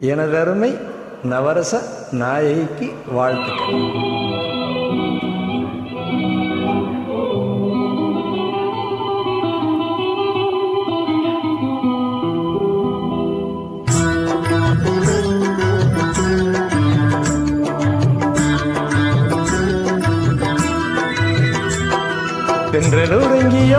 எனதருமை நவரச நாயகிக்கு வாழ்த்துக்கள். தென்றல் உறங்கிய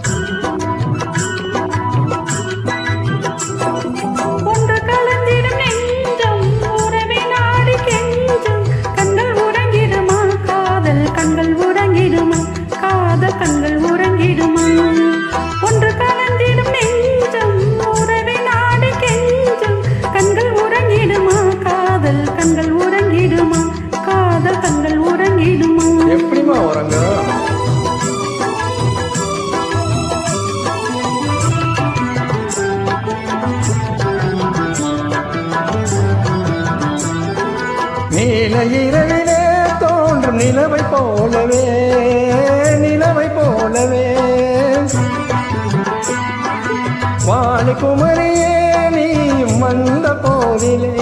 நீல இரவிலே தோன்றும் நிலவை போலவே நிலவை போலவே. வாணி குமரியே நீயும் வந்த போதிலே.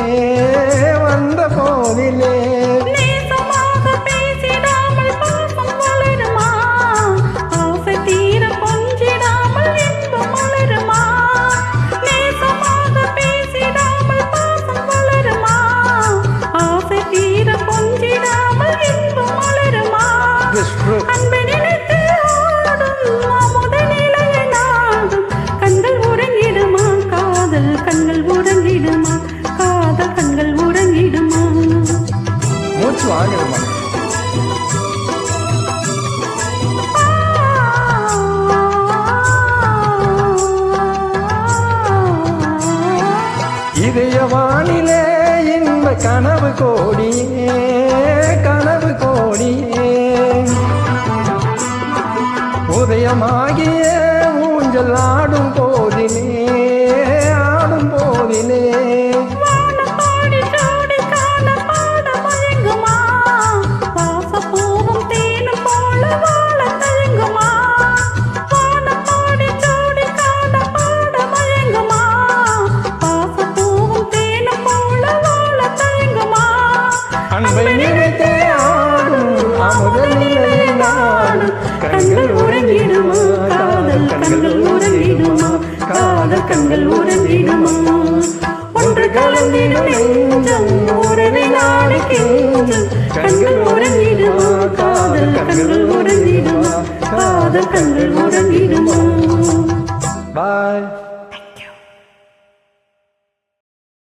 மூச்சு வாங்கிடுமா இதய வானிலே இன்ப கனவு கோடியே கனவு கோடியே. உதயமாகிய ஊஞ்சல் ஆடும் போதிலே கண்கள் உறங்கிடுமா? காதல் கண்கள் உறங்கிடுமா? காதல் கண்கள் உறங்கிடுமா? ஒன்று கலந்திடும் நெஞ்சம் உறவி நாடு கெஞ்சும். கண்கள் உறங்கிடுமா? காதல் கண்கள் உறங்கிடுமா? காதல் கண்கள்